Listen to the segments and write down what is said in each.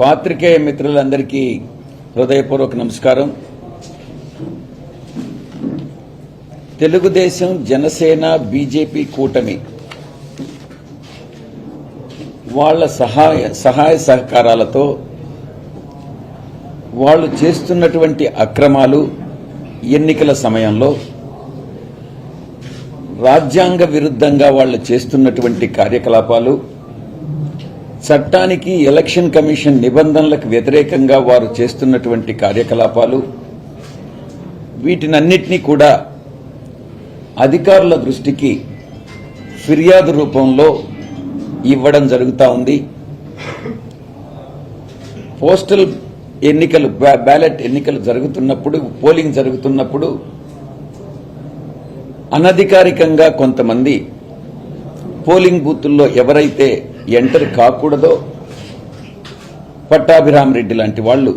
పాత్రికేయ మిత్రులందరికీ హృదయపూర్వక నమస్కారం. తెలుగుదేశం జనసేన బీజేపీ కూటమి వాళ్ళ సహాయ సహాయ సహకారాలతో వాళ్ళు చేస్తున్నటువంటి అక్రమాలు ఎన్నికల సమయంలో రాజ్యాంగ విరుద్ధంగా వాళ్ళు చేస్తున్నటువంటి కార్యకలాపాలు చట్టానికి ఎలక్షన్ కమిషన్ నిబంధనలకు వ్యతిరేకంగా వారు చేస్తున్నటువంటి కార్యకలాపాలు వీటినన్నిటినీ కూడా అధికారుల దృష్టికి ఫిర్యాదు రూపంలో ఇవ్వడం జరుగుతూ ఉంది. పోస్టల్ ఎన్నికలు బ్యా- బ్యాలెట్ ఎన్నికలు జరుగుతున్నప్పుడు పోలింగ్ జరుగుతున్నప్పుడు అనధికారికంగా కొంతమంది పోలింగ్ బూతుల్లో ఎవరైతే ఎంటర్ కాకూడదో పట్టాభిరామ్ రెడ్డి లాంటి వాళ్ళు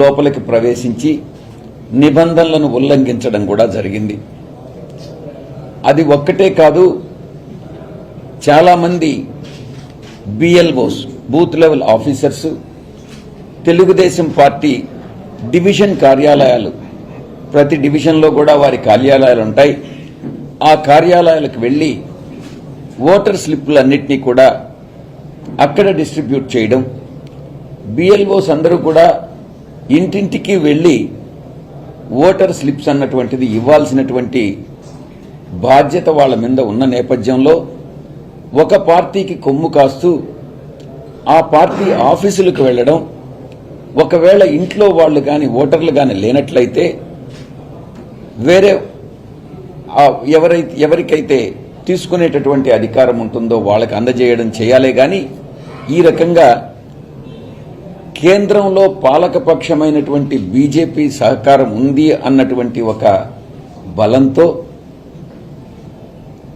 లోపలికి ప్రవేశించి నిబంధనలను ఉల్లంఘించడం కూడా జరిగింది. అది ఒక్కటే కాదు చాలామంది BLOs booth level officers Telugu Desam party division కార్యాలయాలు ప్రతి డివిజన్లో కూడా వారి కార్యాలయాలు ఉంటాయి. ఆ కార్యాలయాలకు వెళ్ళి ఓటర్ స్లిప్పులన్నింటినీ కూడా అక్కడ డిస్ట్రిబ్యూట్ చేయడం. బిఎల్ఓస్ అందరూ కూడా ఇంటింటికి వెళ్ళి ఓటర్ స్లిప్స్ అన్నటువంటిది ఇవ్వాల్సినటువంటి బాధ్యత వాళ్ళ మీద ఉన్న నేపథ్యంలో ఒక పార్టీకి కొమ్ము కాస్తూ ఆ పార్టీ ఆఫీసులకు వెళ్ళడం. ఒకవేళ ఇంట్లో వాళ్ళు కానీ ఓటర్లు కానీ లేనట్లయితే వేరే ఎవరైతే ఎవరికైతే తీసుకునేటటువంటి అధికారం ఉంటుందో వాళ్ళకి అందజేయడం చేయాలే కానీ ఈ రకంగా కేంద్రంలో పాలకపక్షమైనటువంటి బీజేపీ సహకారం ఉంది అన్నటువంటి ఒక బలంతో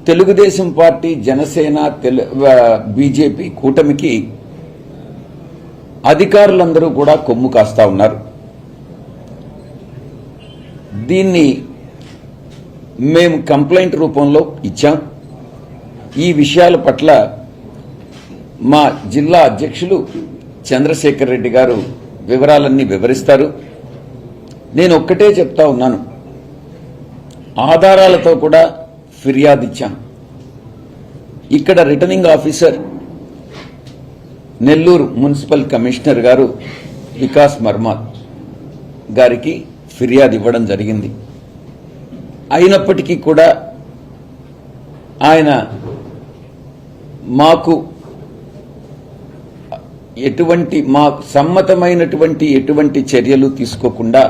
తెలుగుదేశం పార్టీ జనసేన తెలు బీజేపీ కూటమికి అధికారులందరూ కూడా కొమ్ము కాస్తా ఉన్నారు. దీన్ని మేము కంప్లైంట్ రూపంలో ఇచ్చాం. ఈ విషయాల పట్ల మా జిల్లా అధ్యక్షులు చంద్రశేఖర్ రెడ్డి గారు వివరాలన్నీ వివరిస్తారు. నేను ఒక్కటే చెప్తా ఉన్నాను. ఆధారాలతో కూడా ఫిర్యాదు ఇచ్చాం ఇక్కడ returning officer Nellore municipal commissioner గారు వికాస్ మర్మా గారికి ఫిర్యాదు ఇవ్వడం జరిగింది. అయినప్పటికీ కూడా ఆయన మాకు ఎటువంటి మా సమ్మతమైనటువంటి ఎటువంటి చర్యలు తీసుకోకుండా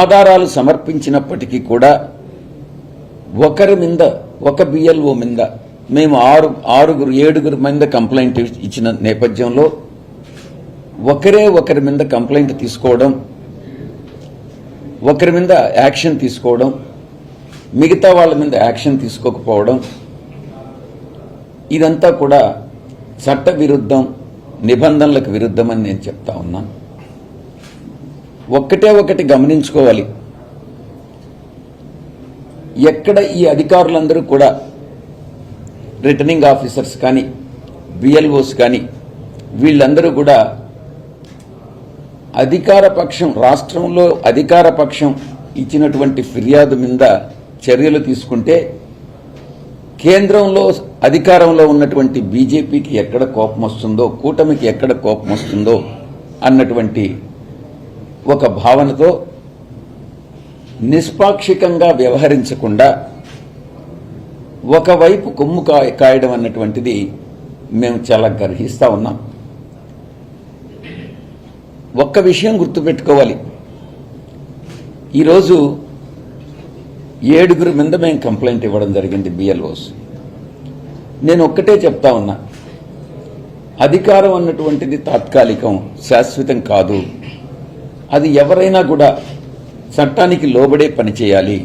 ఆధారాలు సమర్పించినప్పటికీ కూడా ఒకరి మీద ఒక బిఎల్ఓ మీద మేము ఆరు ఆరుగురు ఏడుగురు మీద కంప్లైంట్ ఇచ్చిన నేపథ్యంలో ఒకరే ఒకరి మీద కంప్లైంట్ తీసుకోవడం ఒకరి మీద యాక్షన్ తీసుకోవడం మిగతా వాళ్ళ మీద యాక్షన్ తీసుకోకపోవడం ఇదంతా కూడా చట్టవిరుద్ధం. నిబంధనలకు విరుద్ధమని నేను చెప్తా ఉన్నాను ఒక్కటే ఒకటి గమనించుకోవాలి. ఎక్కడ ఈ అధికారులందరూ కూడా రిటర్నింగ్ ఆఫీసర్స్ కానీ బిఎల్ఓస్ కానీ వీళ్ళందరూ కూడా అధికార పక్షం రాష్ట్రంలో అధికార పక్షం ఇచ్చినటువంటి ఫిర్యాదు మీద చర్యలు తీసుకుంటే కేంద్రంలో అధికారంలో ఉన్నటువంటి బీజేపీకి ఎక్కడ కోపం వస్తుందో కూటమికి ఎక్కడ కోపం వస్తుందో అన్నటువంటి ఒక భావనతో నిష్పాక్షికంగా వ్యవహరించకుండా ఒకవైపు కొమ్ము కాయ కాయడం అన్నటువంటిది మేము చాలా గర్హిస్తూ ఉన్నాం. ఒక్క విషయం గుర్తుపెట్టుకోవాలి. ఈరోజు ఏడుగురు మీద మేము కంప్లైంట్ ఇవ్వడం జరిగింది బిఎల్ఓస్ నేను ఒక్కటే చెప్తా ఉన్నా. అధికారం అన్నటువంటిది తాత్కాలికం శాశ్వతం కాదు. అది ఎవరైనా కూడా చట్టానికి లోబడే పని చేయాలి.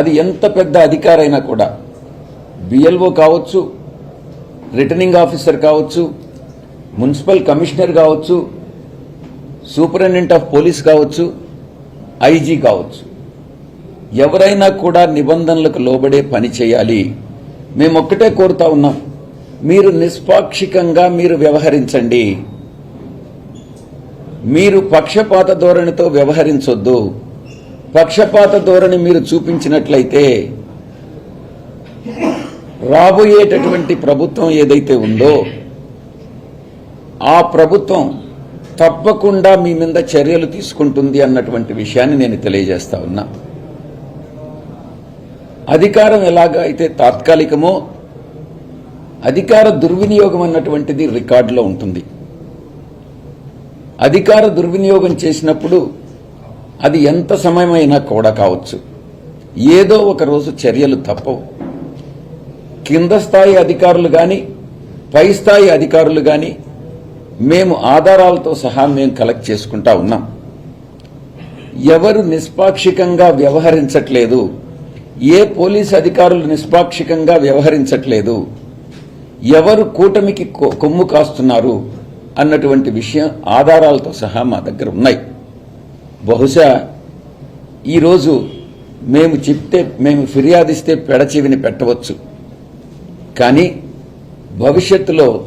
అది ఎంత పెద్ద అధికారైనా కూడా బిఎల్ఓ కావచ్చు రిటర్నింగ్ ఆఫీసర్ కావచ్చు మున్సిపల్ కమిషనర్ కావచ్చు సూపరింటెండెంట్ ఆఫ్ పోలీస్ కావచ్చు ఐజీ కావచ్చు. ఎవరైనా కూడా నిబంధనలకు లోబడే పని చేయాలి. మేము ఒక్కటే కోరుతా ఉన్నాం. మీరు నిష్పాక్షికంగా మీరు వ్యవహరించండి. మీరు పక్షపాత ధోరణితో వ్యవహరించొద్దు. పక్షపాత ధోరణి మీరు చూపించినట్లయితే రాబోయేటటువంటి ప్రభుత్వం ఏదైతే ఉందో ఆ ప్రభుత్వం తప్పకుండా మీ మీద చర్యలు తీసుకుంటుంది అన్నటువంటి విషయాన్ని నేను తెలియజేస్తా ఉన్నా. అధికారం ఎలాగ అయితే తాత్కాలికమో అధికార దుర్వినియోగం అన్నటువంటిది రికార్డులో ఉంటుంది. అధికార దుర్వినియోగం చేసినప్పుడు అది ఎంత సమయమైనా కూడా కావచ్చు. ఏదో ఒక రోజు చర్యలు తప్పవు. కింద స్థాయి అధికారులు కానీ పై స్థాయి అధికారులు కానీ మేము ఆధారాలతో సహా మేము కలెక్ట్ చేసుకుంటా ఉన్నాం. ఎవరు నిష్పాక్షికంగా వ్యవహరించట్లేదు ఏ పోలీస్ అధికారులు నిష్పాక్షికంగా వ్యవహరించట్లేదు? ఎవరు కూటమికి కొ- కొమ్ము కాస్తున్నారు? అన్నటువంటి విషయం ఆధారాలతో సహా మా దగ్గర ఉన్నాయి. బహుశా ఈరోజు మేము చెప్తే మేము ఫిర్యాదిస్తే పెడచెవిని పెట్టవచ్చు. కానీ భవిష్యత్తులో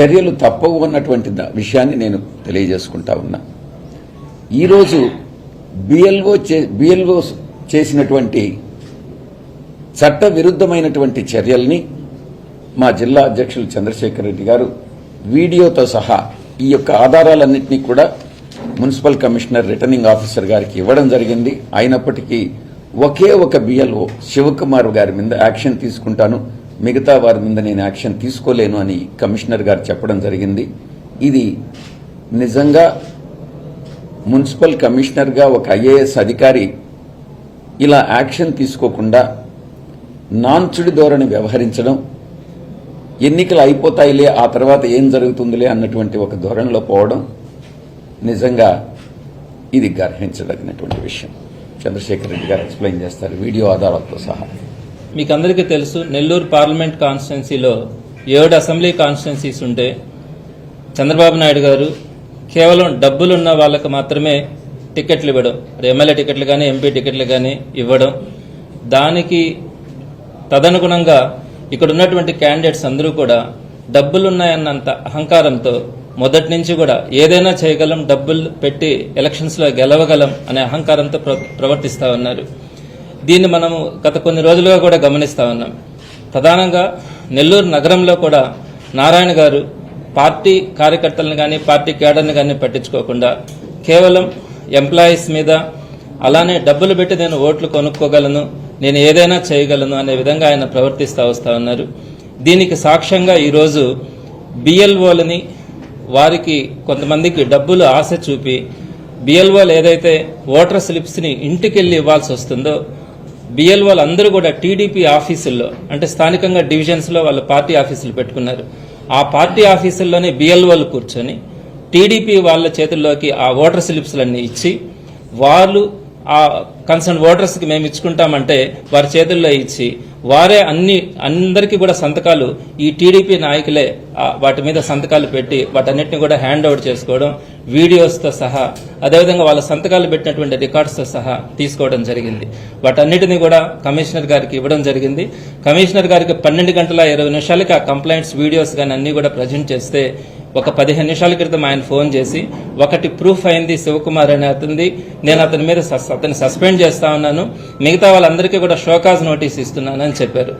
చర్యలు తప్పవు అన్నటువంటి ద- విషయాన్ని నేను తెలియజేసుకుంటా ఉన్నా. ఈరోజు బిఎల్ఓ చే బిఎల్ఓ చేసినటువంటి చట్ట విరుద్ధమైనటువంటి చర్యల్ని మా జిల్లా అధ్యక్షులు చంద్రశేఖర్ రెడ్డి గారు వీడియోతో సహా ఈ యొక్క ఆధారాలన్నింటినీ కూడా మున్సిపల్ కమిషనర్ రిటర్నింగ్ ఆఫీసర్ గారికి ఇవ్వడం జరిగింది. అయినప్పటికీ ఒకే ఒక బిఎల్ఓ శివకుమార్ గారి మీద యాక్షన్ తీసుకుంటాను. మిగతా వారి మీద నేను యాక్షన్ తీసుకోలేను అని కమిషనర్ గారు చెప్పడం జరిగింది. ఇది నిజంగా మున్సిపల్ కమిషనర్గా ఒక ఐఏఎస్ అధికారి ఇలా యాక్షన్ తీసుకోకుండా నాన్చుడి ధోరణి వ్యవహరించడం ఎన్నికలు అయిపోతాయిలే ఆ తర్వాత ఏం జరుగుతుందిలే అన్నటువంటి ఒక ధోరణిలో పోవడం నిజంగా ఇది గర్హించదగినటువంటి విషయం. చంద్రశేఖర్ రెడ్డి గారు ఎక్స్ప్లెయిన్ చేస్తారు వీడియో ఆధారాలతో సహా. మీకు అందరికీ తెలుసు నెల్లూరు పార్లమెంట్ కాన్స్టిట్యున్సీలో ఏడు అసెంబ్లీ కాన్స్టిట్యున్సీస్ ఉంటే చంద్రబాబు నాయుడు గారు కేవలం డబ్బులున్న వాళ్ళకు మాత్రమే టికెట్లు ఇవ్వడం. ఎమ్మెల్యే టికెట్లు కానీ ఎంపీ టికెట్లు కానీ ఇవ్వడం. దానికి తదనుగుణంగా ఇక్కడ ఉన్నటువంటి క్యాండిడేట్స్ అందరూ కూడా డబ్బులున్నాయన్నంత అహంకారంతో మొదటి నుంచి కూడా ఏదైనా చేయగలం డబ్బులు పెట్టి ఎలక్షన్స్లో గెలవగలం అనే అహంకారంతో ప్రవర్తిస్తూ ఉన్నారు. దీన్ని మనము గత కొన్ని రోజులుగా కూడా గమనిస్తూ ఉన్నాం. ప్రధానంగా నెల్లూరు నగరంలో కూడా నారాయణ గారు పార్టీ కార్యకర్తలను కానీ పార్టీ కేడర్ని కానీ పట్టించుకోకుండా కేవలం ఎంప్లాయీస్ మీద అలానే డబ్బులు పెట్టి నేను ఓట్లు కొనుక్కోగలను నేను ఏదైనా చేయగలను అనే విధంగా ఆయన ప్రవర్తిస్తూ వస్తూ ఉన్నారు. దీనికి సాక్ష్యంగా ఈరోజు బిఎల్ఓలని వారికి కొంతమందికి డబ్బులు ఆశ చూపి బిఎల్ఓలు ఏదైతే ఓటర్ స్లిప్స్ని ఇంటికెళ్ళి ఇవ్వాల్సి వస్తుందో బిఎల్ఓలు అందరూ కూడా టీడీపీ ఆఫీసుల్లో అంటే స్థానికంగా డివిజన్స్లో వాళ్ళ పార్టీ ఆఫీసులు పెట్టుకున్నారు. ఆ పార్టీ ఆఫీసుల్లోనే బిఎల్ఓలు కూర్చొని టీడీపీ వాళ్ళ చేతుల్లోకి ఆ ఓటర్ స్లిప్స్లన్నీ ఇచ్చి వాళ్ళు ఆ కన్సర్న్ ఓటర్స్కి మేము ఇచ్చుకుంటామంటే వారి చేతుల్లో ఇచ్చి వారే అన్ని అందరికీ కూడా సంతకాలు ఈ టీడీపీ నాయకులే వాటి మీద సంతకాలు పెట్టి వాటన్నిటిని కూడా హ్యాండ్ ఓవర్ చేసుకోవడం వీడియోస్తో సహా అదేవిధంగా వాళ్ళ సంతకాలు పెట్టినటువంటి రికార్డ్స్తో సహా తీసుకోవడం జరిగింది. వాటన్నిటిని కూడా కమిషనర్ గారికి ఇవ్వడం జరిగింది. కమిషనర్ గారికి పన్నెండు గంటల ఇరవై నిమిషాలకి ఆ కంప్లైంట్స్ వీడియోస్ కానీ అన్ని కూడా ప్రజెంట్ చేస్తే ఒక పదిహేను నిమిషాల క్రితం ఆయన ఫోన్ చేసి ఒకటి ప్రూఫ్ అయింది శివకుమార్ అనే అతనిది. నేను అతని మీద సస్- అతన్ని సస్పెండ్ చేస్తా ఉన్నాను. మిగతా వాళ్ళందరికీ కూడా షోకాజ్ నోటీస్ ఇస్తున్నానని చెప్పారు.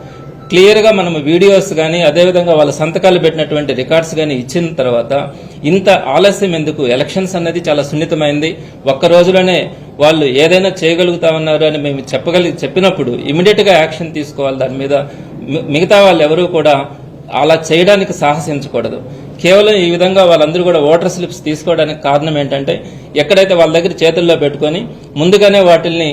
క్లియర్గా మనం వీడియోస్ కానీ అదేవిధంగా వాళ్ళ సంతకాలు పెట్టినటువంటి రికార్డ్స్ కానీ ఇచ్చిన తర్వాత ఇంత ఆలస్యం ఎందుకు? ఎలక్షన్స్ అన్నది చాలా సున్నితమైంది. ఒక్క రోజులోనే వాళ్ళు ఏదైనా చేయగలుగుతామన్నారు అని మేము చెప్పగలి చెప్పినప్పుడు ఇమీడియట్గా యాక్షన్ తీసుకోవాలి దాని మీద. మిగతా వాళ్ళు ఎవరూ కూడా అలా చేయడానికి సాహసించకూడదు. కేవలం ఈ విధంగా వాళ్ళందరూ కూడా ఓటర్ స్లిప్స్ తీసుకోవడానికి కారణం ఏంటంటే ఎక్కడైతే వాళ్ళ దగ్గర చేతుల్లో పెట్టుకొని ముందుగానే వాటిల్ని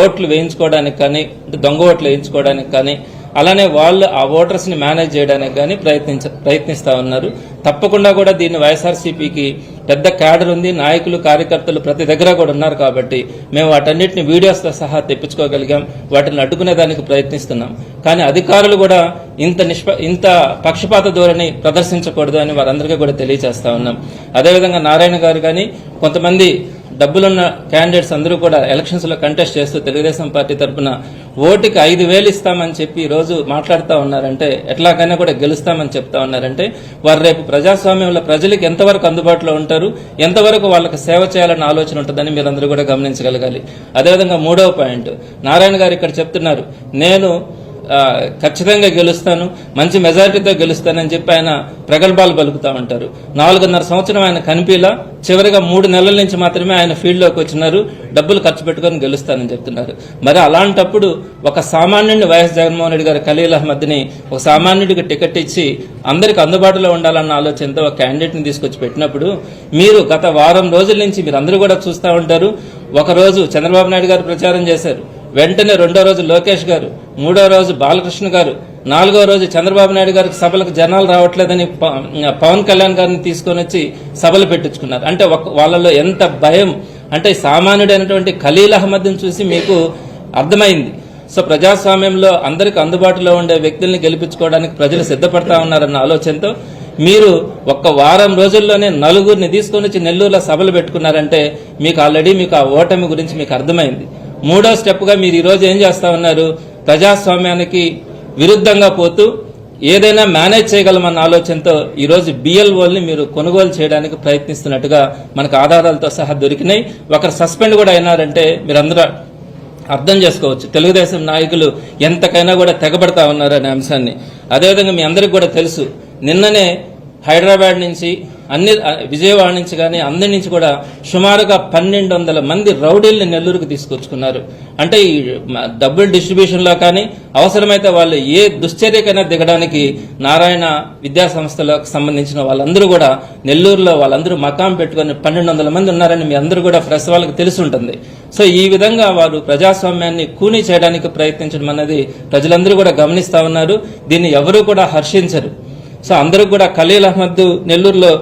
ఓట్లు వేయించుకోవడానికి కానీ అంటే దొంగ ఓట్లు వేయించుకోవడానికి కానీ అలానే వాళ్ళు ఆ ఓటర్స్ని మేనేజ్ చేయడానికి కానీ ప్రయత్నించ ప్రయత్నిస్తా ఉన్నారు. తప్పకుండా కూడా దీన్ని వైఎస్ఆర్సీపీకి పెద్ద క్యాడర్ ఉంది నాయకులు కార్యకర్తలు ప్రతి దగ్గర కూడా ఉన్నారు కాబట్టి మేము వాటన్నిటిని వీడియోస్తో సహా తెప్పించుకోగలిగాం వాటిని అడ్డుకునే దానికి ప్రయత్నిస్తున్నాం. కానీ అధికారులు కూడా ఇంత నిష్ప ఇంత పక్షపాత ధోరణి ప్రదర్శించకూడదు అని వారందరికీ కూడా తెలియజేస్తా ఉన్నాం. అదేవిధంగా నారాయణ గారు కానీ కొంతమంది డబ్బులున్న క్యాండిడేట్స్ అందరూ కూడా ఎలక్షన్స్లో కంటెస్ట్ చేస్తూ తెలుగుదేశం పార్టీ తరఫున ఓటుకి ఐదు వేలు ఇస్తామని చెప్పి రోజు మాట్లాడుతూ ఉన్నారంటే ఎట్లాగైనా కూడా గెలుస్తామని చెప్తా ఉన్నారంటే వారు రేపు ప్రజాస్వామ్యంలో ప్రజలకు ఎంతవరకు అందుబాటులో ఉంటారు ఎంతవరకు వాళ్ళకి సేవ చేయాలన్న ఆలోచన ఉంటుందని మీరందరూ కూడా గమనించగలగాలి. అదేవిధంగా మూడవ పాయింట్ నారాయణ గారు ఇక్కడ చెప్తున్నారు నేను ఖచ్చితంగా గెలుస్తాను మంచి మెజారిటీతో గెలుస్తానని చెప్పి ఆయన ప్రగల్భాలు పలుకుతా ఉంటారు నాలుగున్నర సంవత్సరం ఆయన కనిపిలా చివరిగా మూడు నెలల నుంచి మాత్రమే ఆయన ఫీల్డ్లోకి వచ్చినారు డబ్బులు ఖర్చు పెట్టుకొని గెలుస్తానని చెప్తున్నారు. మరి అలాంటప్పుడు ఒక సామాన్యుడిని వైఎస్ జగన్మోహన్ రెడ్డి గారు ఖలీల్ అహ్మద్ని ఒక సామాన్యుడికి టికెట్ ఇచ్చి అందరికి అందుబాటులో ఉండాలన్న ఆలోచనతో ఒక క్యాండిడేట్ని తీసుకొచ్చి పెట్టినప్పుడు మీరు గత వారం రోజుల నుంచి మీరు అందరూ కూడా చూస్తూ ఉంటారు. ఒక రోజు చంద్రబాబు నాయుడు గారు ప్రచారం చేశారు. వెంటనే రెండో రోజు లోకేష్ గారు మూడో రోజు బాలకృష్ణ గారు నాలుగో రోజు చంద్రబాబు నాయుడు గారికి సభలకు జనాలు రావట్లేదని ప- పవన్ కళ్యాణ్ గారిని తీసుకొని వచ్చి సభలు పెట్టించుకున్నారు. అంటే వాళ్ళలో ఎంత భయం అంటే సామాన్యుడైనటువంటి ఖలీల్ అహ్మద్ని చూసి మీకు అర్థమైంది. సో ప్రజాస్వామ్యంలో అందరికి అందుబాటులో ఉండే వ్యక్తుల్ని గెలిపించుకోవడానికి ప్రజలు సిద్ధపడతా ఉన్నారన్న ఆలోచనతో మీరు ఒక్క వారం రోజుల్లోనే నలుగురిని తీసుకొని వచ్చి నెల్లూరులో సభలు పెట్టుకున్నారంటే మీకు ఆల్రెడీ మీకు ఆ ఓటమి గురించి మీకు అర్థమైంది. మూడో స్టెప్గా మీరు ఈరోజు ఏం చేస్తా ఉన్నారు? ప్రజాస్వామ్యానికి విరుద్ధంగా పోతూ ఏదైనా మేనేజ్ చేయగలమన్న ఆలోచనతో ఈరోజు బిఎల్ఓల్ని మీరు కొనుగోలు చేయడానికి ప్రయత్నిస్తున్నట్టుగా మనకు ఆధారాలతో సహా దొరికినాయి. ఒకరు సస్పెండ్ కూడా అయినారంటే మీరందరూ అర్థం చేసుకోవచ్చు. తెలుగుదేశం నాయకులు ఎంతకైనా కూడా తెగబడతా ఉన్నారు అనే అంశాన్ని. అదేవిధంగా మీ అందరికి కూడా తెలుసు. నిన్ననే హైదరాబాద్ నుంచి అన్ని విజయవాడ నుంచి కానీ అందరి నుంచి కూడా సుమారుగా పన్నెండు వందల మంది రౌడీల్ని నెల్లూరుకు తీసుకొచ్చుకున్నారు. అంటే ఈ డబ్బుల డిస్ట్రిబ్యూషన్లో కానీ అవసరమైతే వాళ్ళు ఏ దుశ్చర్యకైనా దిగడానికి నారాయణ విద్యా సంస్థలకు సంబంధించిన వాళ్ళందరూ కూడా నెల్లూరులో వాళ్ళందరూ మకాం పెట్టుకొని పన్నెండు వందల మంది ఉన్నారని మీ అందరూ కూడా ప్రెస్ వాళ్ళకి తెలిసి ఉంటుంది. సో ఈ విధంగా వారు ప్రజాస్వామ్యాన్ని కూనీ చేయడానికి ప్రయత్నించడం అనేది ప్రజలందరూ కూడా గమనిస్తా ఉన్నారు. దీన్ని ఎవరూ కూడా హర్షించరు. సో అందరూ కూడా ఖలీల్ అహ్మద్ నెల్లూరులో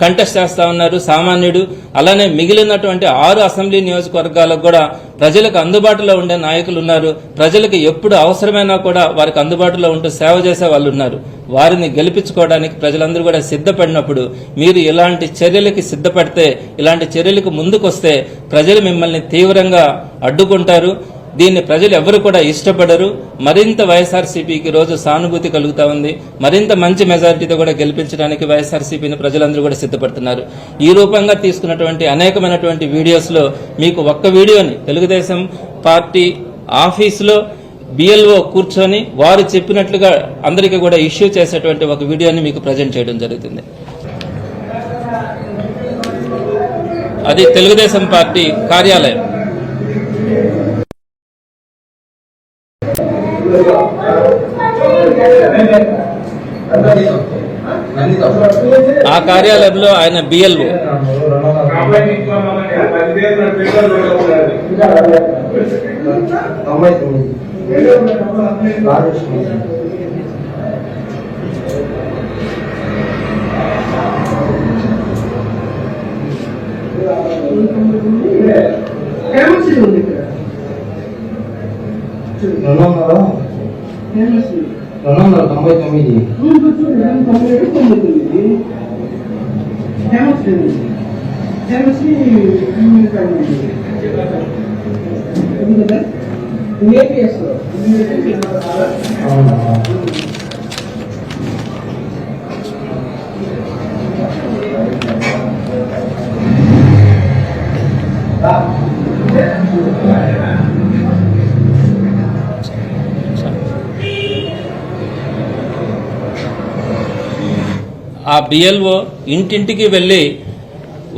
కంటెస్ట్ చేస్తా ఉన్నారు. సామాన్యుడు అలానే మిగిలినటువంటి ఆరు అసెంబ్లీ నియోజకవర్గాలకు కూడా ప్రజలకు అందుబాటులో ఉండే నాయకులు ఉన్నారు. ప్రజలకు ఎప్పుడు అవసరమైనా కూడా వారికి అందుబాటులో ఉంటూ సేవ చేసే వాళ్ళు ఉన్నారు. వారిని గెలిపించుకోవడానికి ప్రజలందరూ కూడా సిద్ధపడినప్పుడు మీరు ఇలాంటి చర్యలకి సిద్ధపడితే ఇలాంటి చర్యలకు ముందుకొస్తే ప్రజలు మిమ్మల్ని తీవ్రంగా అడ్డుకుంటారు. దీన్ని ప్రజలు ఎవరు కూడా ఇష్టపడరు. మరింత వైఎస్ఆర్సీపీకి రోజు సానుభూతి కలుగుతా ఉంది. మరింత మంచి మెజారిటీతో కూడా గెలిపించడానికి వైఎస్ఆర్సీపీని ప్రజలందరూ కూడా సిద్ధపడుతున్నారు. ఈ రూపంగా తీసుకున్నటువంటి అనేకమైనటువంటి వీడియోస్లో మీకు ఒక్క వీడియోని తెలుగుదేశం పార్టీ ఆఫీసులో బిఎల్ఓ కూర్చొని వారు చెప్పినట్లుగా అందరికీ కూడా ఇష్యూ చేసేటువంటి ఒక వీడియోని మీకు ప్రజెంట్ చేయడం జరుగుతుంది. అది తెలుగుదేశం పార్టీ కార్యాలయం. ఆ కార్యాలయంలో ఆయన బిఎల్ఓ ఉంది ఇక్కడ. రెండు వందల తొంభై తొమ్మిది. ఏపీఎస్ ఏడు బిఎల్ఓ ఇంటింటికి వెళ్ళి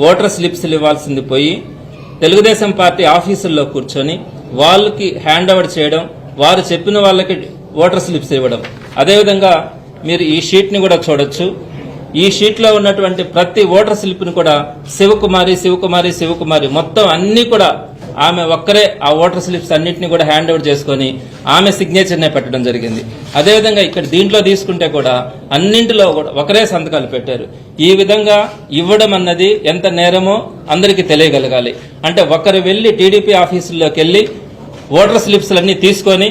ఓటర్ స్లిప్స్ ఇవ్వాల్సింది పోయి తెలుగుదేశం పార్టీ ఆఫీసుల్లో కూర్చొని వాళ్ళకి హ్యాండ్ ఓవర్ చేయడం వారు చెప్పిన వాళ్ళకి ఓటర్ స్లిప్స్ ఇవ్వడం. అదేవిధంగా మీరు ఈ షీట్ని కూడా చూడొచ్చు. ఈ షీట్లో ఉన్నటువంటి ప్రతి ఓటర్ స్లిప్ని కూడా శివకుమారి శివకుమారి శివకుమారి మొత్తం అన్ని కూడా ఆమె ఒక్కరే ఆ ఓటర్ స్లిప్స్ అన్నింటినీ కూడా హ్యాండ్ ఓవర్ చేసుకొని ఆమె సిగ్నేచర్నే పెట్టడం జరిగింది. అదేవిధంగా ఇక్కడ దీంట్లో తీసుకుంటే కూడా అన్నింటిలో కూడా ఒకరే సంతకాలు పెట్టారు. ఈ విధంగా ఇవ్వడం అన్నది ఎంత నేరమో అందరికీ తెలియగలగాలి. అంటే ఒకరు వెళ్ళి టీడీపీ ఆఫీసుల్లోకి వెళ్ళి ఓటర్ స్లిప్స్లన్నీ తీసుకొని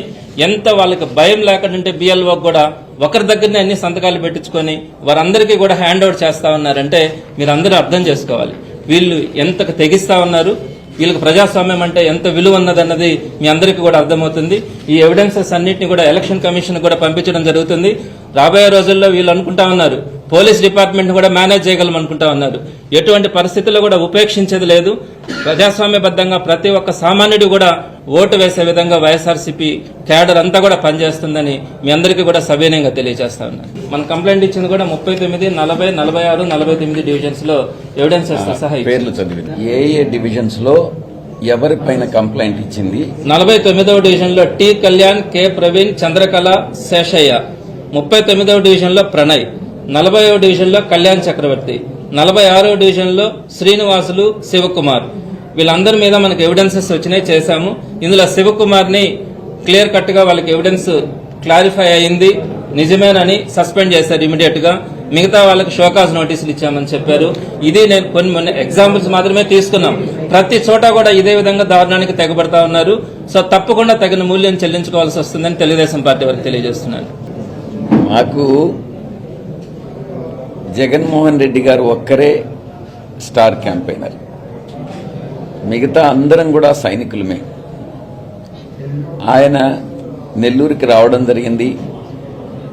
ఎంత వాళ్ళకి భయం లేకుండా బిఎల్ఓ కూడా ఒకరి దగ్గరనే అన్ని సంతకాలు పెట్టించుకొని వారందరికీ కూడా హ్యాండ్ ఓవర్ చేస్తా ఉన్నారంటే మీరు అందరూ అర్థం చేసుకోవాలి. వీళ్ళు ఎంతకు తెగిస్తా ఉన్నారు? వీళ్ళకి ప్రజాస్వామ్యం అంటే ఎంత విలువ ఉన్నదన్నది మీ అందరికీ కూడా అర్థమవుతుంది. ఈ ఎవిడెన్సెస్ అన్నింటినీ కూడా ఎలక్షన్ కమిషన్ కూడా పంపించడం జరుగుతుంది. రాబోయే రోజుల్లో వీళ్ళు అనుకుంటా ఉన్నారు పోలీస్ డిపార్ట్మెంట్ కూడా మేనేజ్ చేయగలం అనుకుంటా ఉన్నారు ఎటువంటి పరిస్థితుల్లో కూడా ఉపేక్షించేది లేదు. ప్రజాస్వామ్యబద్ధంగా ప్రతి ఒక్క సామాన్యుడు కూడా ఓటు వేసే విధంగా వైఎస్ఆర్సీపీ క్యాడర్ అంతా కూడా పనిచేస్తుందని మీ అందరికీ కూడా సవినయంగా తెలియజేస్తా ఉన్నాను మన కంప్లైంట్ ఇచ్చింది కూడా ముప్పై తొమ్మిది నలభై నలభై ఆరు నలభై తొమ్మిది డివిజన్స్లో ఎవిడెన్సెస్తో సహా. పేర్లు చదివి ఏ ఏ డివిజన్స్లో ఎవరిపైన కంప్లైంట్ ఇచ్చింది? నలభై తొమ్మిదవ డివిజన్లో టి కళ్యాణ్ కె ప్రవీణ్ చంద్రకళ శేషయ్య. ముప్పై తొమ్మిదవ డివిజన్లో ప్రణయ్. నలభైవ డివిజన్లో కళ్యాణ్ చక్రవర్తి నలభై ఆరవ డివిజన్లో శ్రీనివాసులు శివకుమార్. వీళ్ళందరి మీద మనకు ఎవిడెన్సెస్ వచ్చినాయి చేశాము. ఇందులో శివకుమార్ని క్లియర్ కట్గా వాళ్ళకి ఎవిడెన్స్ క్లారిఫై అయింది. నిజమేనని సస్పెండ్ చేశారు ఇమీడియట్గా మిగతా వాళ్ళకి షోకాజ్ నోటీసులు ఇచ్చామని చెప్పారు. ఇది నేను కొన్ని మొన్న ఎగ్జాంపుల్స్ మాత్రమే తీసుకున్నాం. ప్రతి చోట కూడా ఇదే విధంగా దారుణానికి తెగబడతా ఉన్నారు. సో తప్పకుండా తగిన మూల్యం చెల్లించుకోవాల్సి వస్తుందని తెలుగుదేశం పార్టీ వారికి తెలియజేస్తున్నాను. మాకు జగన్మోహన్ రెడ్డి గారు ఒక్కరే స్టార్ క్యాంపెయినర్. మిగతా అందరం కూడా సైనికులమే. ఆయన నెల్లూరుకి రావడం జరిగింది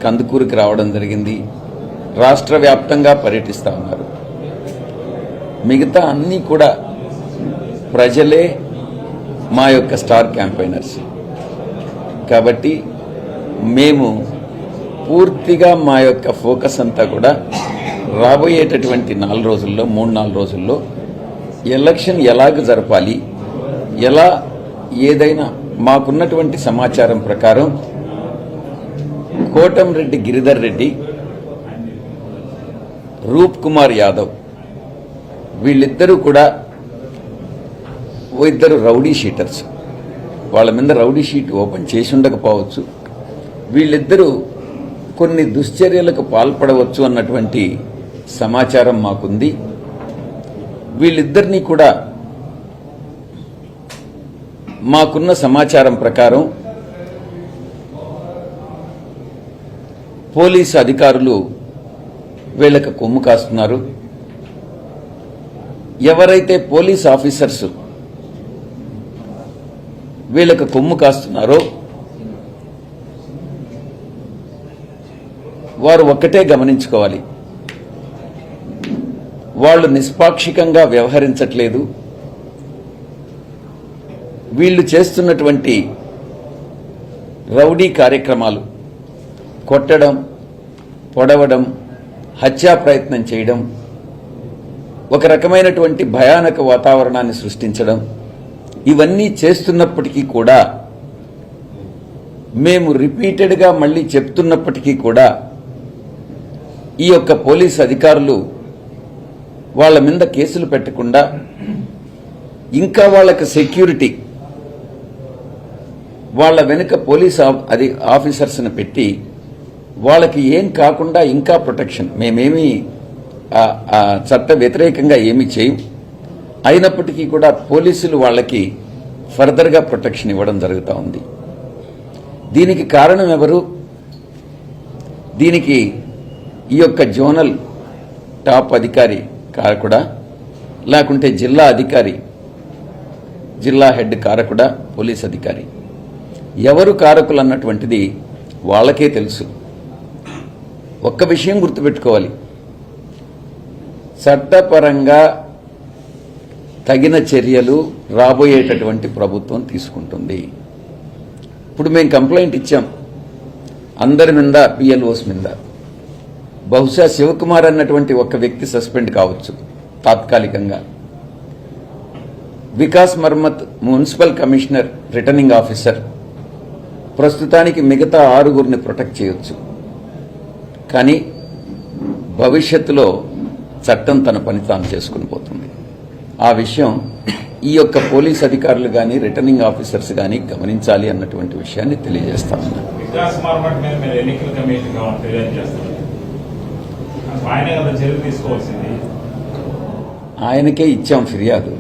కందుకూరుకి రావడం జరిగింది రాష్ట్ర వ్యాప్తంగా పర్యటిస్తా ఉన్నారు. మిగతా అన్నీ కూడా ప్రజలే మా యొక్క స్టార్ క్యాంపెయినర్స్. కాబట్టి మేము పూర్తిగా మా యొక్క ఫోకస్ అంతా కూడా రాబోయేటటువంటి నాలుగు రోజుల్లో మూడు నాలుగు రోజుల్లో ఎలక్షన్ ఎలాగ జరపాలి? ఎలా ఏదైనా మాకున్నటువంటి సమాచారం ప్రకారం కోటంరెడ్డి గిరిధర్ రెడ్డి రూప్ కుమార్ యాదవ్ వీళ్ళిద్దరూ కూడా ఓ ఇద్దరు రౌడీ షీటర్స్. వాళ్ళ మీద రౌడీ షీట్ ఓపెన్ చేసి ఉండకపోవచ్చు. వీళ్ళిద్దరూ కొన్ని దుశ్చర్యలకు పాల్పడవచ్చు అన్నటువంటి సమాచారం మాకుంది. వీళ్ళిద్దరినీ కూడా మాకున్న సమాచారం ప్రకారం పోలీసు అధికారులు వీళ్ళకి కొమ్ము కాస్తున్నారు. ఎవరైతే పోలీస్ ఆఫీసర్స్ వీళ్ళకి కొమ్ము కాస్తున్నారో వారు ఒక్కటే గమనించుకోవాలి. వాళ్ళు నిష్పాక్షికంగా వ్యవహరించట్లేదు. వీళ్ళు చేస్తున్నటువంటి రౌడీ కార్యక్రమాలు కొట్టడం పొడవడం హత్యా ప్రయత్నం చేయడం ఒక రకమైనటువంటి భయానక వాతావరణాన్ని సృష్టించడం ఇవన్నీ చేస్తున్నప్పటికీ కూడా మేము రిపీటెడ్గా మళ్ళీ చెప్తున్నప్పటికీ కూడా ఈ యొక్క పోలీస్ అధికారులు వాళ్ళ మీద కేసులు పెట్టకుండా ఇంకా వాళ్ళకి సెక్యూరిటీ వాళ్ళ వెనుక పోలీస్ అది ఆఫీసర్స్ని పెట్టి వాళ్ళకి ఏం కాకుండా ఇంకా ప్రొటెక్షన్. మేమేమి ఆ- చట్ట వ్యతిరేకంగా ఏమి చేయం. అయినప్పటికీ కూడా పోలీసులు వాళ్ళకి ఫర్దర్గా ప్రొటెక్షన్ ఇవ్వడం జరుగుతూ ఉంది. దీనికి కారణం ఎవరు? దీనికి ఈ యొక్క జోనల్ టాప్ అధికారి కారకుడా? లేకుంటే జిల్లా అధికారి జిల్లా హెడ్ కారకుడా? పోలీస్ అధికారి. ఎవరు కారకులు అన్నటువంటిది వాళ్ళకే తెలుసు. ఒక్క విషయం గుర్తుపెట్టుకోవాలి. చట్టపరంగా తగిన చర్యలు రాబోయేటటువంటి ప్రభుత్వం తీసుకుంటుంది. ఇప్పుడు మేము కంప్లైంట్ ఇచ్చాం. అందరి మీద పిఎల్ఓస్ మీద. బహుశా శివకుమార్ అన్నటువంటి ఒక వ్యక్తి సస్పెండ్ కావచ్చు తాత్కాలికంగా. Vikas Marmat municipal commissioner returning officer. ప్రస్తుతానికి మిగతా ఆరుగురిని ప్రొటెక్ట్ చేయొచ్చు. కానీ భవిష్యత్తులో చట్టం తన పని తాను చేసుకుని పోతుంది. ఆ విషయం ఈ యొక్క పోలీస్ అధికారులు కానీ రిటర్నింగ్ ఆఫీసర్స్ కానీ గమనించాలి అన్నటువంటి విషయాన్ని తెలియజేస్తా వికాస్ మార్మట్ మీద మీరు ఎన్నికల కమిషన్ కావాలి ఫిర్యాదు చేస్తారు ఆయనే కదా చర్యలు తీసుకోవాల్సింది. ఆయనకే ఇచ్చాం ఫిర్యాదు.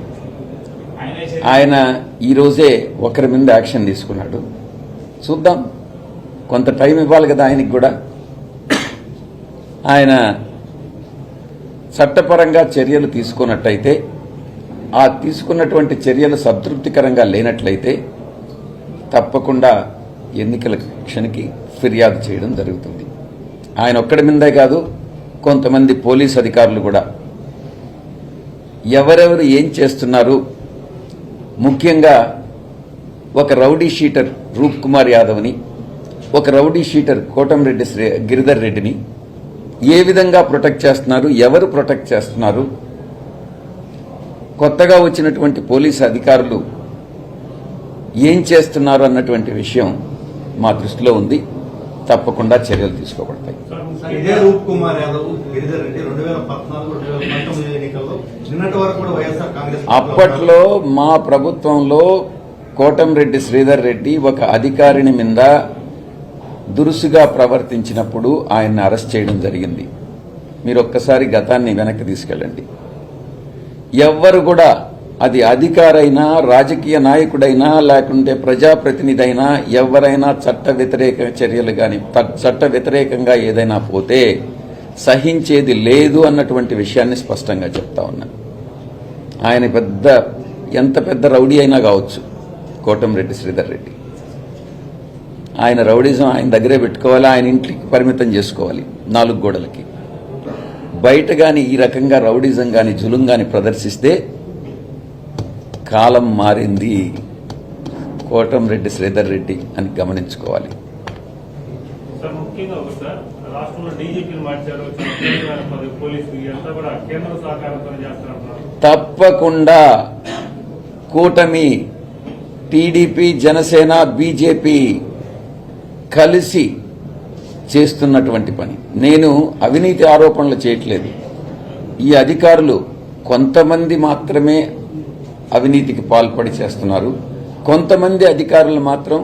ఆయనే చర్య- ఆయన ఈ రోజే ఒకరి మీద యాక్షన్ తీసుకున్నాడు. చూద్దాం. కొంత టైం ఇవ్వాలి కదా ఆయనకి కూడా. ఆయన చట్టపరంగా చర్యలు తీసుకున్నట్టయితే ఆ తీసుకున్నటువంటి చర్యలు సంతృప్తికరంగా లేనట్లయితే తప్పకుండా ఎన్నికల కమిషన్కి ఫిర్యాదు చేయడం జరుగుతుంది. ఆయన ఒక్కడి మీదే కాదు కొంతమంది పోలీస్ అధికారులు కూడా. ఎవరెవరు ఏం చేస్తున్నారు? ముఖ్యంగా ఒక రౌడీ షీటర్ రూప్ కుమార్ యాదవ్ని ఒక రౌడీ షీటర్ కోటంరెడ్డి శ్రీ గిరిధర్ రెడ్డిని ఏ విధంగా ప్రొటెక్ట్ చేస్తున్నారు? ఎవరు ప్రొటెక్ట్ చేస్తున్నారు? కొత్తగా వచ్చినటువంటి పోలీసు అధికారులు ఏం చేస్తున్నారు అన్నటువంటి విషయం మా దృష్టిలో ఉంది. తప్పకుండా చర్యలు తీసుకోబడతాయి. ఇదే రూప్ కుమార్ యాదవ్ గిరిధర్ రెడ్డి రెండు వేల పద్నాలుగు రెండు వేల పంతొమ్మిది ఎన్నికల్లో నిన్నటి వరకు కూడా వైఎస్ఆర్ కాంగ్రెస్ అప్పట్లో మా ప్రభుత్వంలో కోటంరెడ్డి శ్రీధర్ రెడ్డి ఒక అధికారిని మీద దురుసుగా ప్రవర్తించినప్పుడు ఆయన్ని అరెస్ట్ చేయడం జరిగింది. మీరు ఒక్కసారి గతాన్ని వెనక్కి తీసుకెళ్ళండి. ఎవ్వరు కూడా అది అధికారైనా రాజకీయ నాయకుడైనా లేకుంటే ప్రజాప్రతినిధి అయినా ఎవరైనా చట్ట వ్యతిరేక చర్యలు కానీ చట్ట వ్యతిరేకంగా ఏదైనా పోతే సహించేది లేదు అన్నటువంటి విషయాన్ని స్పష్టంగా చెప్తా ఉన్నాను ఆయన పెద్ద ఎంత పెద్ద రౌడీ అయినా కావచ్చు కోటంరెడ్డి శ్రీధర్ రెడ్డి. ఆయన రౌడీజం ఆయన దగ్గరే పెట్టుకోవాలి ఆయన ఇంటికి పరిమితం చేసుకోవాలి నాలుగు గోడలకి. బయట కానీ ఈ రకంగా రౌడీజం కానీ జులుం కానీ ప్రదర్శిస్తే కాలం మారింది. కోటంరెడ్డి శ్రీధర్ రెడ్డి అని గమనించుకోవాలి. తప్పకుండా కూటమి టీడీపీ జనసేన బీజేపీ కలిసి చేస్తున్నటువంటి పని. నేను అవినీతి ఆరోపణలు చేయట్లేదు. ఈ అధికారులు కొంతమంది మాత్రమే అవినీతికి పాల్పడి చేస్తున్నారు. కొంతమంది అధికారులు మాత్రం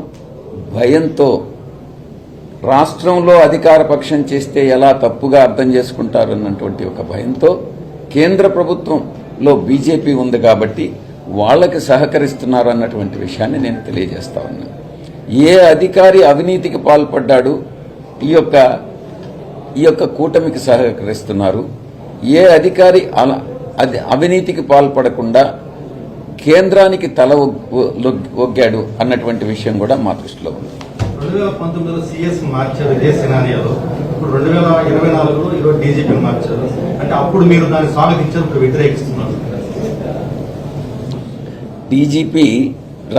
భయంతో రాష్ట్రంలో అధికార పక్షం చేస్తే ఎలా తప్పుగా అర్థం చేసుకుంటారు అన్నటువంటి ఒక భయంతో కేంద్ర ప్రభుత్వంలో బీజేపీ ఉంది కాబట్టి వాళ్ళకి సహకరిస్తున్నారు అన్నటువంటి విషయాన్ని నేను తెలియజేస్తా ఉన్నాను ఏ అధికారి అవినీతికి పాల్పడ్డాడు ఈ యొక్క ఈ యొక్క కూటమికి సహకరిస్తున్నారు. ఏ అధికారి అది అవినీతికి పాల్పడకుండా కేంద్రానికి తల ఒగ్గాడు అన్నటువంటి విషయం కూడా మా దృష్టిలో ఉంది. రెండు వేల పంతొమ్మిదిలో సిఎస్ మార్చారు ఇదే సినారియాలో. ఇప్పుడు రెండు వేల ఇరవై నాలుగులో ఈరోజు డీజీపీ మార్చారు. అంటే అప్పుడు మీరు దాన్ని స్వాగతించారు ఇప్పుడు వ్యతిరేకిస్తున్నారు. డీజీపీ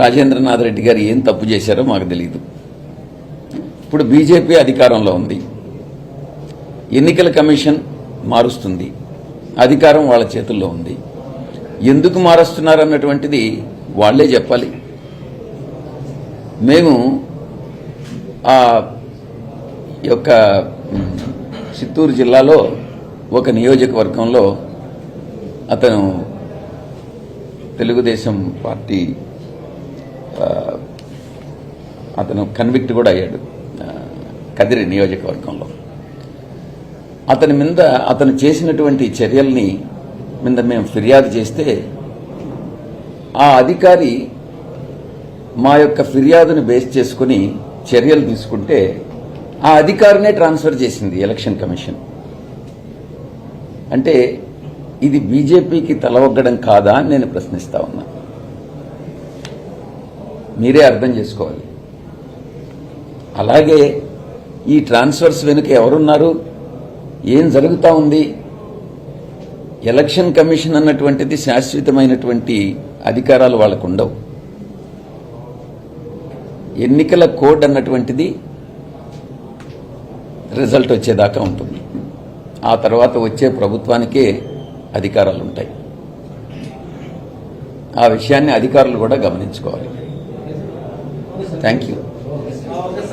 రాజేంద్రనాథ్ రెడ్డి గారు ఏం తప్పు చేశారో మాకు తెలియదు ఇప్పుడు బీజేపీ అధికారంలో ఉంది. ఎన్నికల కమిషన్ మారుస్తుంది. అధికారం వాళ్ళ చేతుల్లో ఉంది. ఎందుకు మారుస్తున్నారు అన్నటువంటిది వాళ్ళే చెప్పాలి. మేము ఆ యొక్క చిత్తూరు జిల్లాలో ఒక నియోజకవర్గంలో అతను తెలుగుదేశం పార్టీ అతను కన్విక్ట్ కూడా అయ్యాడు కదిరి నియోజకవర్గంలో. అతని మీద అతను చేసినటువంటి చర్యల్ని మీద మేము ఫిర్యాదు చేస్తే ఆ అధికారి మా యొక్క ఫిర్యాదును బేస్ చేసుకుని చర్యలు తీసుకుంటే ఆ అధికారినే ట్రాన్స్ఫర్ చేసింది ఎలక్షన్ కమిషన్. అంటే ఇది బీజేపీకి తలవగ్గడం కాదా అని నేను ప్రశ్నిస్తా ఉన్నా. మీరే అర్థం చేసుకోవాలి. అలాగే ఈ ట్రాన్స్ఫర్స్ వెనుక ఎవరున్నారు? ఏం జరుగుతూ ఉంది? ఎలక్షన్ కమిషన్ అన్నటువంటిది శాశ్వతమైనటువంటి అధికారాలు వాళ్ళకు ఉండవు ఎన్నికల కోడ్ అన్నటువంటిది రిజల్ట్ వచ్చేదాకా ఉంటుంది. ఆ తర్వాత వచ్చే ప్రభుత్వానికే అధికారాలు ఉంటాయి ఆ విషయాన్ని అధికారులు కూడా గమనించుకోవాలి. Thank you